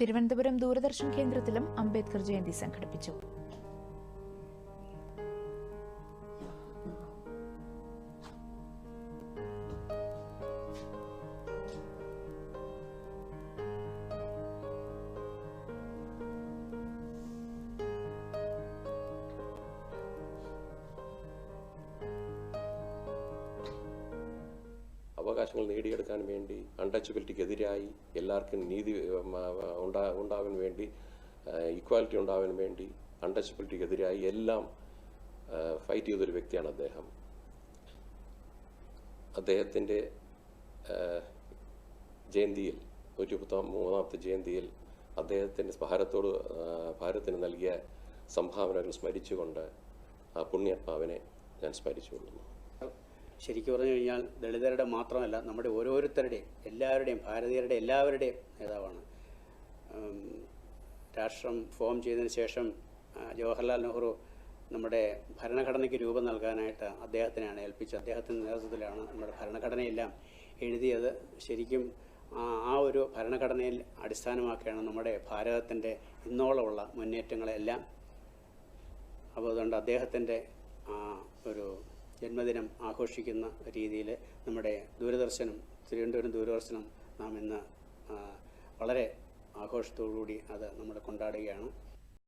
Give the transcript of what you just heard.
തിരുവനന്തപുരം ദൂരദർശൻ കേന്ദ്രത്തിലും അംബേദ്കർ ജയന്തി സംഘടിപ്പിച്ചു. അവകാശങ്ങൾ നേടിയെടുക്കാൻ വേണ്ടി അൺടച്ചബിലിറ്റിക്കെതിരായി എല്ലാവർക്കും നീതി ഉണ്ടാ ഉണ്ടാവാൻ വേണ്ടി ഈക്വാലിറ്റി ഉണ്ടാവാൻ വേണ്ടി അൺടച്ചബിലിറ്റിക്കെതിരായി എല്ലാം ഫൈറ്റ് ചെയ്തൊരു വ്യക്തിയാണ് അദ്ദേഹം. അദ്ദേഹത്തിന്റെ ജയന്തിയിൽ നൂറ്റി മുപ്പത്തി മൂന്നാമത്തെ ജയന്തിയിൽ അദ്ദേഹത്തിന്റെ ഭാരത്തോട് ഭാരത്തിന് നൽകിയ സംഭാവനകൾ സ്മരിച്ചുകൊണ്ട് ആ പുണ്യാത്മാവിനെ ഞാൻ സ്മരിച്ചുകൊള്ളുന്നു. ശരിക്കും പറഞ്ഞു കഴിഞ്ഞാൽ ദളിതരുടെ മാത്രമല്ല നമ്മുടെ ഓരോരുത്തരുടെയും എല്ലാവരുടെയും ഭാരതീയരുടെ എല്ലാവരുടെയും നേതാവാണ്. രാഷ്ട്രം ഫോം ചെയ്തതിന് ശേഷം ജവഹർലാൽ നെഹ്റു നമ്മുടെ ഭരണഘടനയ്ക്ക് രൂപം നൽകാനായിട്ട് അദ്ദേഹത്തിനാണ് ഏൽപ്പിച്ചത്. അദ്ദേഹത്തിന്റെ നേതൃത്വത്തിലാണ് നമ്മുടെ ഭരണഘടനയെല്ലാം എഴുതിയത്. ശരിക്കും ആ ഒരു ഭരണഘടനയിൽ അടിസ്ഥാനമാക്കിയാണ് നമ്മുടെ ഭാരതത്തിന്റെ ഇന്നോളമുള്ള മുന്നേറ്റങ്ങളെല്ലാം. അപ്പോൾ അതുകൊണ്ട് അദ്ദേഹത്തിന്റെ ജന്മദിനം ആഘോഷിക്കുന്ന രീതിയിൽ നമ്മുടെ ദൂരദർശനം തിരുവനന്തപുരം ദൂരദർശനം നാം ഇന്ന് വളരെ ആഘോഷത്തോടുകൂടി അത് നമ്മൾ കൊണ്ടാടുകയാണ്.